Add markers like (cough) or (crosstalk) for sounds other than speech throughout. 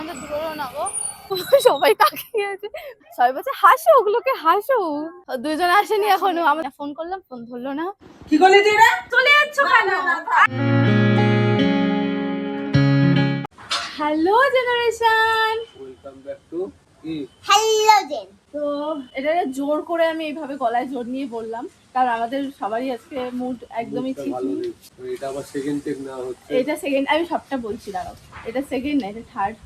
আমাদের ধরো না গো। সবাই তাকিয়ে আছে সবাই বলছে হাসো ওগুলোকে হাসো। দুজন আসেনি এখনও। আমরা ফোন করলাম ফোন ধরলো না। কি করলি তুই রে? চলে যাচ্ছ কেন? Hello generation welcome back to hello gen তো এটা জোর করে আমি এইভাবে গলায় জোর নিয়ে বললাম। কারণ আমাদের সবারই আজকে মুড একদমই নেই। তো এটা আবার সেকেন্ড টেক নেওয়া হচ্ছে এটা সেকেন্ড আমি সবটা বলছি দাঁড়াও। এটা সেকেন্ড না এটা থার্ড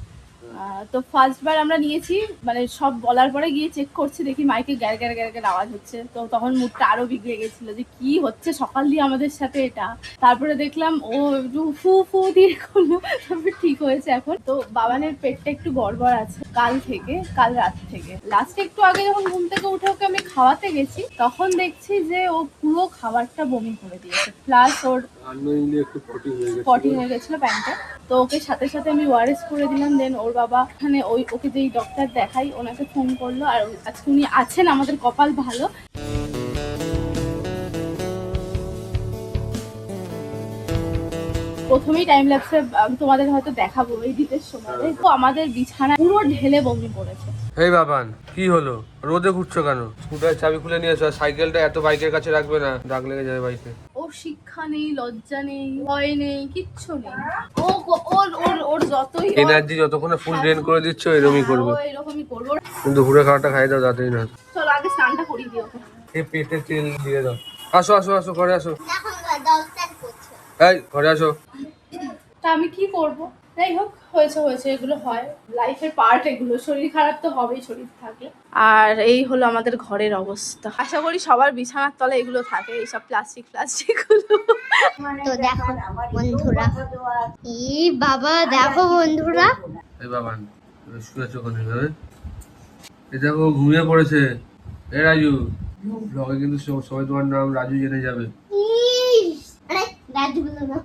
তো ফার্স্ট বার আমরা নিয়েছি মানে সব বলার পরে গিয়ে চেক করছি দেখি মাইকে গ্যার গ্যার গ্যার গ্যার আওয়াজ হচ্ছে। তো তখন মুডটা আরও বিগড়ে গেছিল যে কি হচ্ছে? সকাল দিয়ে আমাদের সাথে এটা। তারপরে দেখলাম ও একটু ফু ফু দিয়ে করল তারপরে (laughs) ঠিক হয়েছে এখন। তো বাবানের পেটটা একটু গড়বড় আছে কাল থেকে কাল রাত থেকে। লাস্টে একটু আগে যখন ঘুম থেকে উঠে ওকে আমি খাওয়াতে গেছি তখন দেখছি যে ও পুরো খাবারটা বমি করে দিয়েছে। প্লাস ওর হয়ে পটি হয়ে গেছিল প্যান্টে। তো ওকে সাথে সাথে আমি ওয়ারেস করে দিলাম দেন ওর বাবা। ওখানে ওই ওকে যেই ডক্টর দেখাই ওনাকে ফোন করল আর আজকে উনি আছেন আমাদের কপাল ভালো। প্রথমেই টাইম ল্যাপসে তোমাদের হয়তো দেখাবো এডিটের সময়। তো আমাদের বিছানা পুরো ঢেলে বমি পড়েছে এই বাবান কি হলো? রোদে ঘুরছো কেন? স্কুটারের চাবি খুলে নিয়ে এসো আর সাইকেলটা এত বাইকের কাছে রাখবে না। দাগ লেগে যাবে বাইকে। ওর শিক্ষা নেই লজ্জা নেই ভয় নেই কিচ্ছু নেই। ও ও- ওর ওর ওর যতই এনার্জি যতক্ষণে ফুল ড্রেন করে দিচ্ছ এরকমই করবে। এরকমই করব। কিন্তু ঘুরে খাওয়াটা খাই দাও তাড়াতাড়ি না। চলো আগে স্নানটা করিয়ে দিও। এই পেটে তেল দিয়ে দাও। আসো আসো আসো ঘরে আসো। এখন এই ঘরে আসো। তা আমি কি করব? যাই হোক হয়েছে হয়েছে এগুলো হয়। লাইফের পার্ট এগুলো। শরীর খারাপ তো হবেই শরীর থাকে আর এই হলো আমাদের ঘরের অবস্থা। আশা করি সবার বিছানার তলে এগুলো থাকে এইসব প্লাস্টিক প্লাস্টিকগুলো। তো দেখো বন্ধুরা। ই বাবা দেখো বন্ধুরা। এই বাবান শুয়েছো ওখানে হ্যাঁ এই দেখো ঘুমিয়ে পড়েছে। এ রাজু ব্লগে কিন্তু সব- সবাই তোমার নাম রাজু জেনে যাবে। রাজু বলো না।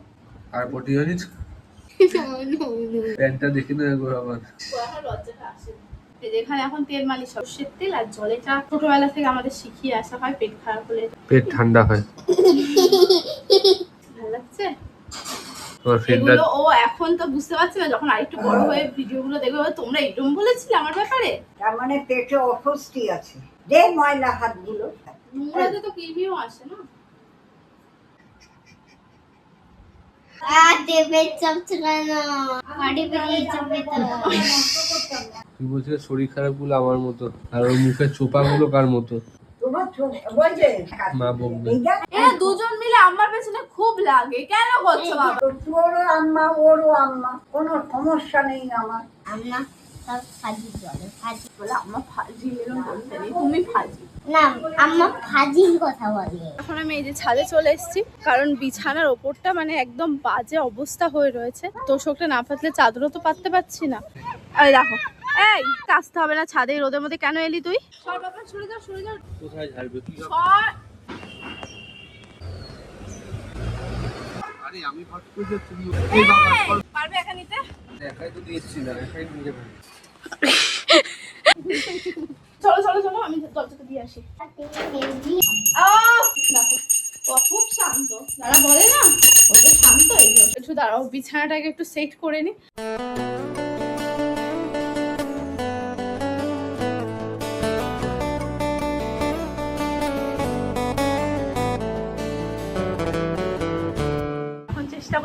আর পটি জানিস (laughs) প্যান্টটা দেখে না একবার আমার। এখন লজ্জাটা আসে এই যে এখানে তেল মালিশ সর্ষের তেল আর জলে চা ছোটবেলা থেকে আমাদের শিখিয়ে আসা হয় পেট খারাপ হলে। পেট ঠান্ডা হয়। ভালো লাগছে? এগুলো ও এখন তো বুঝতে পারছে না যখন আরেকটু বড় হয়ে ভিডিওগুলো দেখবে তোমরা এরকম বলেছিলে আমার ব্যাপারে? তার মানে পেটে অস্বস্তি আছে। দে ময়লা হাতগুলো নোংরাতে তো কৃমিও আসে না আর দেবে চাপছে কেন বাড়ি বেরিয়ে যাবে তো তুই বলছিস শরীর খারাপগুলো আমার মতো আর ওর মুখের চোপা গুলো কার মতো? মা বকবে। এরা দুজন মিলে আমার পেছনে খুব লাগে। কেন করছ বাবা? তোরও আম্মা ওরও আম্মা কোনো সমস্যা নেই আমার আমরা সব ফাজি জলে ফাজি বলে আমার ফাজি এরকম বলতে তুমি ফাজি না আম্মা ফাজির কথা বলে। এখন আমি এই যে ছাদে চলে এসেছি কারণ বিছানার ওপরটা মানে একদম বাজে অবস্থা হয়ে রয়েছে। তোষকটা না পাতলে চাদরও তো পাততে পারছি না। এই দেখো এই আসতে হবে না ছাদে রোদের মধ্যে কেন এলি তুই? সর বাবা সরে যাও সরে যাও কোথায় ঝাড়বে কি সর আরে আমি ভাবছি যে তুমি এই বাবা এই, পারবে একা দেখাই তো দিয়েছি না দেখাই নিয়ে যাবে চলো চলো চলো, আমি দরজাটা দিয়ে আসি। খুব শান্ত। যারা বলে না ও তো শান্ত এই দাঁড়াও, বিছানাটাকে একটু সেট করে নি।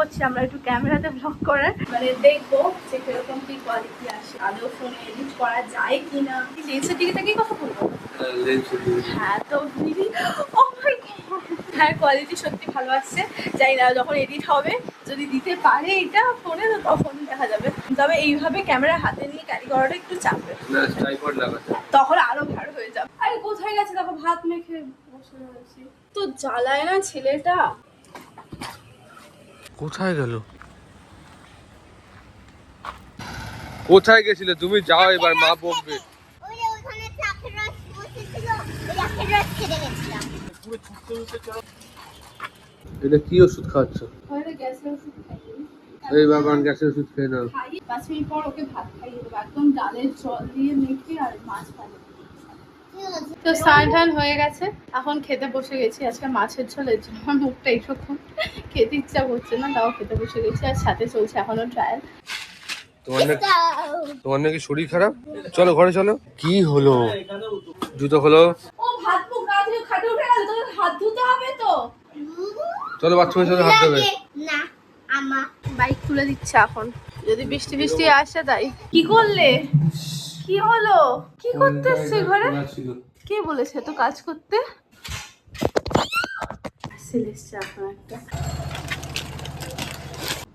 করছি আমরা একটু ক্যামেরাতে ব্লগ করার। মানে দেখব যে কীরকম কি কোয়ালিটি আসে আদৌ ফোনে এডিট করা যায় কিনা। লেন্সের দিকে থেকেই কথা বলব? লেন্স হ্যাঁ তো দিদি ও হ্যাঁ কোয়ালিটি সত্যি ভালো আসছে। জানি না যখন এডিট হবে যদি দিতে পারে এটা ফোনে তো তখন দেখা যাবে। তবে এইভাবে ক্যামেরা হাতে নিয়ে ক্যারি করাটা একটু চাপবে না তখন আরও ভালো হয়ে যাবে। আরে কোথায় গেছে? দেখো ভাত মেখে বসে রয়েছি। তো জ্বালায় না ছেলেটা? কোথায় গেল? কোথায় গেছিলে? তুমি যাও এবার মা বকবে। এটা কি ওষুধ খাচ্ছ? হয়তো গ্যাসের ওষুধ খাইয়ে এই বাবান গ্যাসের ওষুধ খেয়ে নাও। পাঁচ মিনিট পর ওকে ভাত খাইয়ে দেবো। একদম ডালের জল দিয়ে মেখে আর মাছ ভাজা। তো স্নান টান হয়ে গেছে। এখন খেতে বসে গেছি। আজকে মাছের ঝোলের জন্য আমার মুখটা এইরকম। খেতে ইচ্ছা করছে না তাও খেতে বসে গেছি আর সাথে চলছে এখনও ট্রায়াল তোমার নাকি শরীর খারাপ? চলো ঘরে চলো। কি হলো? জুতো খোলো। ও ভাত মুখ গা থেকে খাটে উঠে গেল তোকে হাত ধুতে হবে তো। চলো বাথরুমে চলো হাত দেবে না আমার বাইক খুলে দিচ্ছে এখন। যদি বৃষ্টি বৃষ্টি আসে তাই। কি করলে? কি হলো? কি করতে এসছে ঘরে? কে বলেছে তো কাজ করতে? সেল এসছে এখন একটা।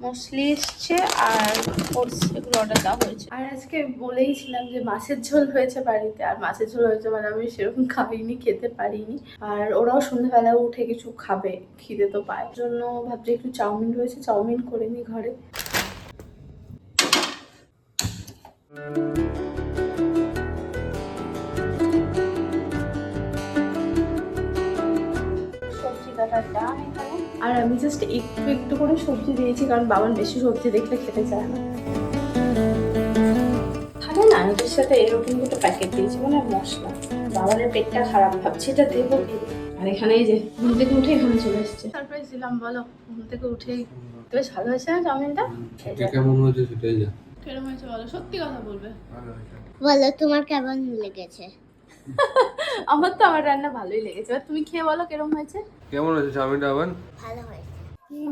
মশলি এসছে আর ওটস এগুলো অর্ডার দেওয়া হয়েছে। আর আজকে বলেইছিলাম যে মাছের ঝোল হয়েছে বাড়িতে। আর মাছের ঝোল হয়েছে মানে আমি সেরকম খাইনি খেতে পারিনি। আর ওরাও সন্ধ্যাবেলা উঠে কিছু খাবে খিদে তো পায়। জন্য ভাবছি একটু চাউমিন রয়েছে চাউমিন করে নি ঘরে। আমি জাস্ট একটু একটু করে সবজি দিয়েছি কারণ বাবার বেশি সবজি দেখলে খেতে চায় না। খাবে না এটার সাথে এরকম দুটো প্যাকেট দিয়েছি মানে মশলা। বাবারের পেটটা খারাপ ভাবছি এটা দেবো আর এখানে এই যে ঘুম থেকে উঠে এখানে চলে এসছে। সারপ্রাইজ দিলাম বলো ঘুম থেকে উঠেই। বেশ ভালো হয়েছে না চাউমিনটা? কেমন হয়েছে সেটাই যা কেরম হয়েছে বলো সত্যি কথা বলবে। বলো তোমার কেমন লেগেছে? (laughs) আমার তো আমার রান্না ভালোই লেগেছে। এবার তুমি খেয়ে বলো কেরম হয়েছে? কেমন হয়েছে চাউমিনটা আবার? ভালো হয়েছে।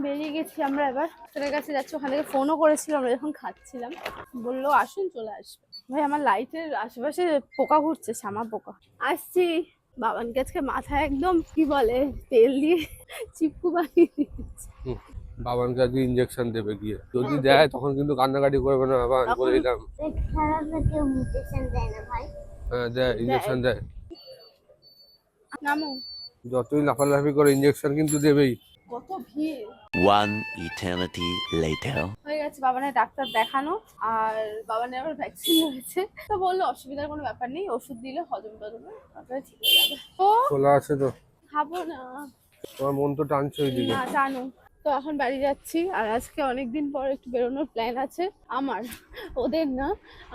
বেরিয়ে গেছি আমরা এবার। তোদের কাছে যাচ্ছি ওখান থেকে ফোনও করেছিল আমরা যখন খাচ্ছিলাম। বলল আসুন চলে আসবে। ভাই আমার লাইটের আশেপাশে পোকা ঘুরছে শ্যামা পোকা। আসছি। বাবানকে আজকে মাথায় একদম কি বলে তেল দিয়ে চিপকু বানিয়ে দিয়েছে। বাবানকে আজকে ইঞ্জেকশন দেবে গিয়ে। যদি দেয় তখন কিন্তু কান্নাকাটি করবে না বাবা আমি বলে দিলাম। ইঞ্জেকশন দেয় না ভাই। হ্যাঁ দেয় ইঞ্জেকশন দেয়। নামো। যতই লাফালাফি করে ইঞ্জেকশন কিন্তু দেবেই। কত ভিড়। One eternity later. হয়ে গেছে বাবানের ডাক্তার দেখানো আর বাবানের আবার ভ্যাকসিন হয়েছে। তো বলল অসুবিধার কোনো ব্যাপার নেই ওষুধ দিলে হজম টজম তারপরে ঠিক হয়ে যাবে। খোলা আছে তো। খাব না। তোমার মন তো টানছে ওইদিকে। না জানো তো এখন বাড়ি যাচ্ছি আর আজকে অনেকদিন পর একটু বেরোনোর প্ল্যান আছে। আমার ওদের না।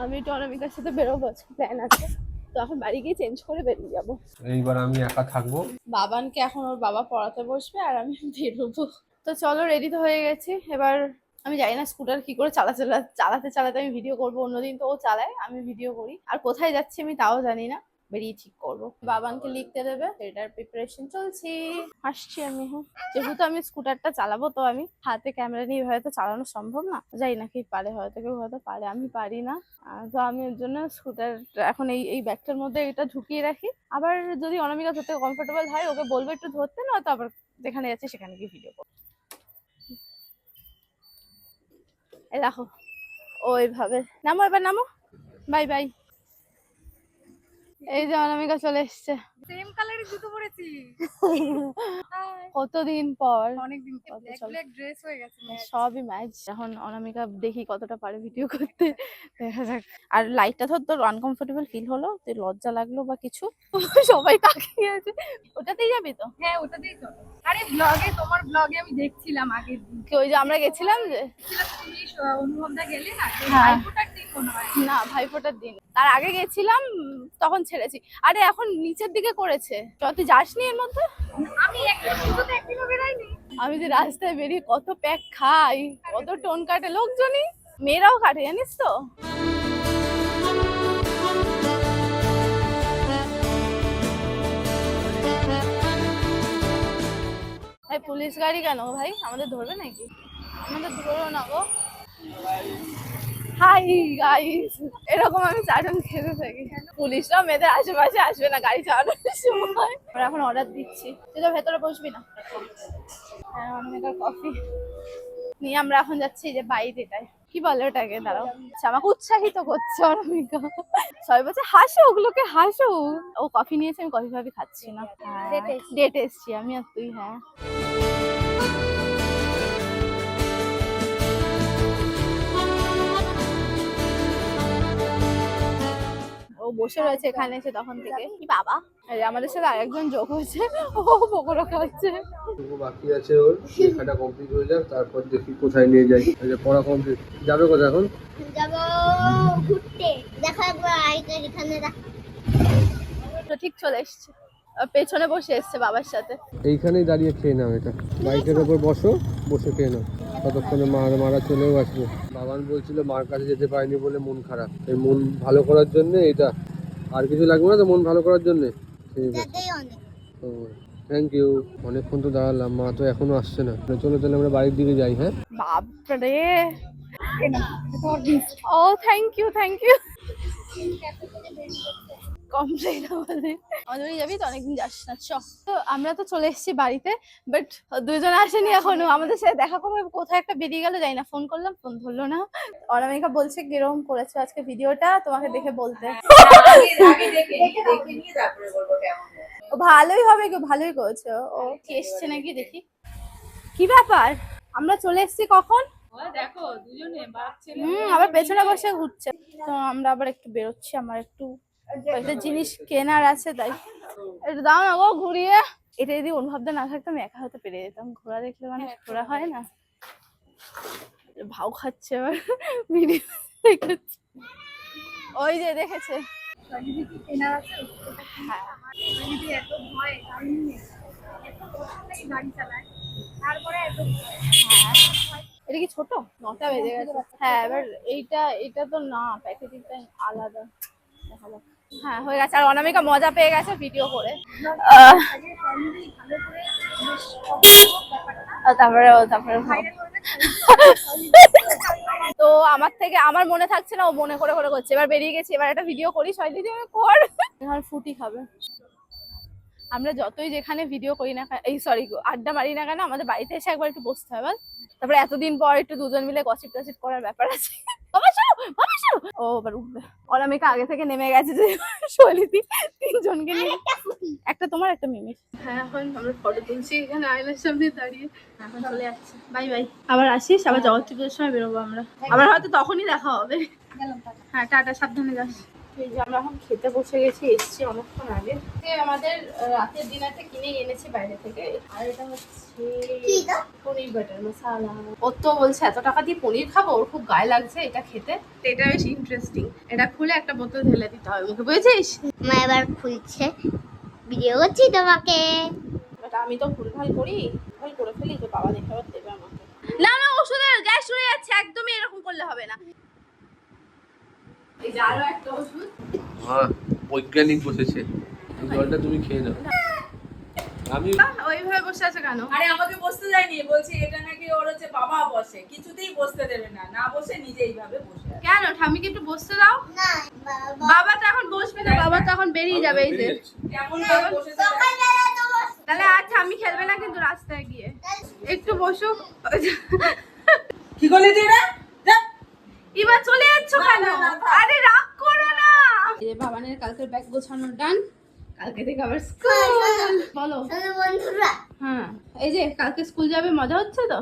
আমি একটু অনামিকার সাথে বেরোবো প্ল্যান আছে। তো এখন বাড়ি গিয়ে চেঞ্জ করে বেরিয়ে যাব। এইবার আমি একা থাকব। বাবানকে এখন ওর বাবা পড়াতে বসবে আর আমি বেরোবো। তো চলো রেডি তো হয়ে গেছি। এবার আমি জানি না স্কুটার কি করে চালা চালা চালাতে চালাতে আমি ভিডিও করব। অন্যদিন তো ও চালায় আমি ভিডিও করি। আর কোথায় যাচ্ছি আমি তাও জানি না। বেরিয়ে ঠিক করব বাবানকে লিখতে দেবে এটার প্রিপারেশন চলছি। আসছি আমি হ্যাঁ। যেহেতু আমি স্কুটারটা চালাবো তো আমি হাতে ক্যামেরা নিয়ে হয়তো চালানো সম্ভব না। যাই না কি পারে হয়তো কেউ হয়তো পারে আমি পারি না। তো আমি ওর জন্য স্কুটার এখন এই এই ব্যাগটার মধ্যে এটা ঢুকিয়ে রাখি। আবার যদি অনামিকা ধরতে কমফোর্টেবল হয় ওকে বলব একটু ধরতে না তো আবার যেখানে যাচ্ছে সেখানে গিয়ে ভিডিও করব। এই দেখো ওইভাবে। নামো এবার নামো। বাই বাই এই যে অনামিকা চলে এসছে। সেম কালারের জুতো পরেছি। (laughs) কতদিন পর? অনেকদিন ব্ল্যাক ড্রেস হয়ে গেছে সবই ম্যাচ এখন অনামিকা দেখি কতটা পারে ভিডিও করতে। দেখা যাক। আর লাইটটা ধর তোর আনকমফোর্টেবল ফিল হলো তুই লজ্জা লাগল বা কিছু? (laughs) সবাই তাকিয়ে আছে। ওটাতেই যাবি তো? হ্যাঁ ওটাতেই চলো। আরে ব্লগে তোমার ব্লগে আমি দেখছিলাম আগের দিন। কি ওই যে আমরা গেছিলাম যে? তুমি অনুভবদা গেলে না? হ্যাঁ। ভাইফোঁটার দিন মনে হয়। না ভাইফোঁটার দিন। তার আগে গেছিলাম তখন ছেড়েছি। আরে এখন নিচের দিকে করেছে। তুই যাসনি এর মধ্যে? আমি একদিনও বেরাইনি আমি যে রাস্তায় বেরিয়ে কত প্যাক খাই কত টোন কাটে। লোকজনই মেয়েরাও কাটে জানিস তো? ভাই পুলিশ গাড়ি কেন ভাই? আমাদের ধরবে নাকি? আমাদের ধরো না গো। হাই গাইস এরকম আমি খেতে থাকি। পুলিশরা মেয়েদের আশেপাশে আসবে না গাড়ি চালানোর সময়। আমরা এখন অর্ডার দিচ্ছি। তুই তো ভেতরে বসবি না? হ্যাঁ কফি নিয়ে আমরা এখন যাচ্ছি যে কি বলে ওটাকে? দাঁড়াও। আচ্ছা, আমাকে উৎসাহিত করছে অনামিকা। সবাই বলছে হাসো ওগুলোকে হাসো। ও কফি নিয়েছে আমি কফি ফাফি খাচ্ছি না। ডেট এসছি আমি আর তুই হ্যাঁ। ও বসে রয়েছে এখানে এসে তখন থেকে। কি বাবা? আমাদের সাথে আরেকজন যোগ হয়েছে ও পকোড়া খাচ্ছে। বাকি আছে ওর লেখাটা কমপ্লিট হয়ে যাক তারপর দেখি কোথায় নিয়ে যাই। এই যে পড়া কমপ্লিট যাবে কোথায় এখন? যাব ঘুরতে। দেখা একবার আইকার এখানে রাখ। তো ঠিক চলে এসছে। আর পেছনে বসে এসছে বাবার সাথে। এইখানেই দাঁড়িয়ে খেয়ে নাও এটা। বাইকের ওপর বসো বসে খেয়ে নাও। ততক্ষণে মা মারা চলেও আসবে। বাবান বলছিল মার কাছে যেতে পারিনি বলে মন খারাপ। এই মন ভালো করার জন্য এটা। আর কিছু লাগবে না তো মন ভালো করার জন্য? ঠিক আছে থ্যাংক ইউ অনেকক্ষণ তো দাঁড়ালাম মা তো এখনও আসছে না। চলো তাহলে আমরা বাড়ির দিকে যাই হ্যাঁ? বাপরে! ও thank you thank you complain আমাদের। বাড়ি যাবি তো অনেকদিন যাস না চ। তো আমরা তো চলে এসেছি বাড়িতে বাট দুজন আসেনি এখনও। আমাদের সাথে দেখা করবে কোথায় একটা বেরিয়ে গেল যাই না। ফোন করলাম ফোন ধরলো না। অনামিকা বলছে কীরকম করেছ আজকে ভিডিওটা? তোমাকে দেখে বলতে। ও ভালোই হবে কি ভালোই করেছ। ও কি এসছে নাকি দেখি। কি ব্যাপার? আমরা চলে এসেছি কখন? দেখো দুজনে আবার পেছনে বসে ঘুরছে। তো আমরা আবার একটু বেরোচ্ছি আমার একটু কয়েকটা জিনিস কেনার আছে তাই। একটু দাও না গো ঘুরিয়ে। এটা যদি অনুভবটা না থাকতো আমি একা হতে পেরে যেতাম। ঘোরা দেখলে মানুষ ঘোরা হয় না। ভাও খাচ্ছে আবার ভিডিও দেখাচ্ছে। ওই যে দেখেছে। হ্যাঁ। হ্যাঁ। এটা কি ছোট? নটা বেজে গেছে। হ্যাঁ এবার এইটা এটা তো না প্যাকেজিংটা আলাদা। দেখা যাক। হ্যাঁ হয়ে গেছে। আর অনামিকা মজা পেয়ে গেছে ভিডিও করে। তারপরে তারপরে তো আমার থেকে আমার মনে থাকছে না ও মনে করে করে করছে। এবার বেরিয়ে গেছি এবার একটা ভিডিও করি সবাই দিদি কর ফুটি খাবে। আমরা যতই যেখানে ভিডিও করি না এই সরি আড্ডা মারি না কেন আমাদের বাড়িতে এসে একবার একটু বসতে হবে বল? তারপরে এতদিন পর একটু দুজন মিলে গসিপ টসিপ করার ব্যাপার আছে। (laughs) ও এবার উঠবে। অনামিকা আগে থেকে নেমে গেছে যে শৈলীতি তিনজনকে নিয়ে। একটা তোমার একটা মিমির। হ্যাঁ এখন আমরা ফটো তুলছি এখানে আয়নার সামনে দাঁড়িয়ে। এখন চলে যাচ্ছে। Bye bye. আবার আসিস আবার জগৎ পুজোর সময় বেরোবো আমরা। আবার হয়তো তখনই দেখা হবে। হ্যাঁ টাটা সাবধানে যাস। এই যে আমরা এখন খেতে বসে গেছি এসছি অনেকক্ষণ আগে। যে আমাদের রাতের ডিনারটা কিনে এনেছি বাইরে থেকে। আর এটা হচ্ছে পনির বাটার মশালা। ও তো বলছে এত টাকা দিয়ে পনির খাব? ওর খুব গায়ে লাগছে এটা খেতে। এটা বেশ ইন্টারেস্টিং এটা খুলে একটা বোতল ঢেলে দিতে হবে মুখে বুঝেছিস? মা এবার খুলছে। ভিডিও করছি তোমাকে। বাট আমি তো ভুলভাল করি। ভুল করে ফেলি তো বাবা দেখে আবার দেবে আমাকে। না না ওষুধের গ্যাস উড়ে যাচ্ছে। একদমই এরকম করলে হবে না। এই যে আরও একটা ওষুধ। মা বৈজ্ঞানিক বসেছে। জলটা তুমি খেয়ে নাও। আমি ওইভাবে বসে আছে কেন? আরে আমাকে বসতে যায়নি বলছি এটা নাকি ওর হচ্ছে বাবা বসে। কিছুতেই বসতে দেবে না। না বসে নিজে এইভাবে বসে কেন? ঠামিকে একটু বসতে দাও। না বাবা। বাবা তো এখন বসবে না বাবা তো এখন বেরিয়ে যাবে এই যে। কেমন ভাবে। সকালবেলা তাহলে আর ঠামি খেলবে না কিন্তু রাস্তায় গিয়ে। একটু বসো কি করলি তুই। এবার চলে যাচ্ছ কেন। আরে রাগ করো না। এই যে কালকের ব্যাগ গোছানো ডান কালকে থেকে আবার স্কুল বলো। বন্ধুরা। হ্যাঁ এই যে কালকে স্কুল যাবে মজা হচ্ছে তো?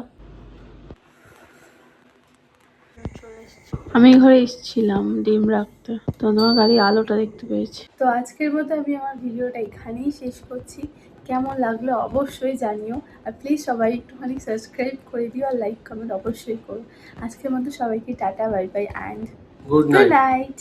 আমি ঘরে এসেছিলাম ডিম রাখতে। তো তোমার গাড়ি আলোটা দেখতে পেয়েছি। তো আজকের মতো আমি আমার ভিডিওটা এখানেই শেষ করছি। কেমন লাগল অবশ্যই জানিও। আর প্লিজ সবাই একটুখানি সাবস্ক্রাইব করে দিও আর লাইক কমেন্ট অবশ্যই করো। আজকের মতো সবাইকে tata bye bye and good night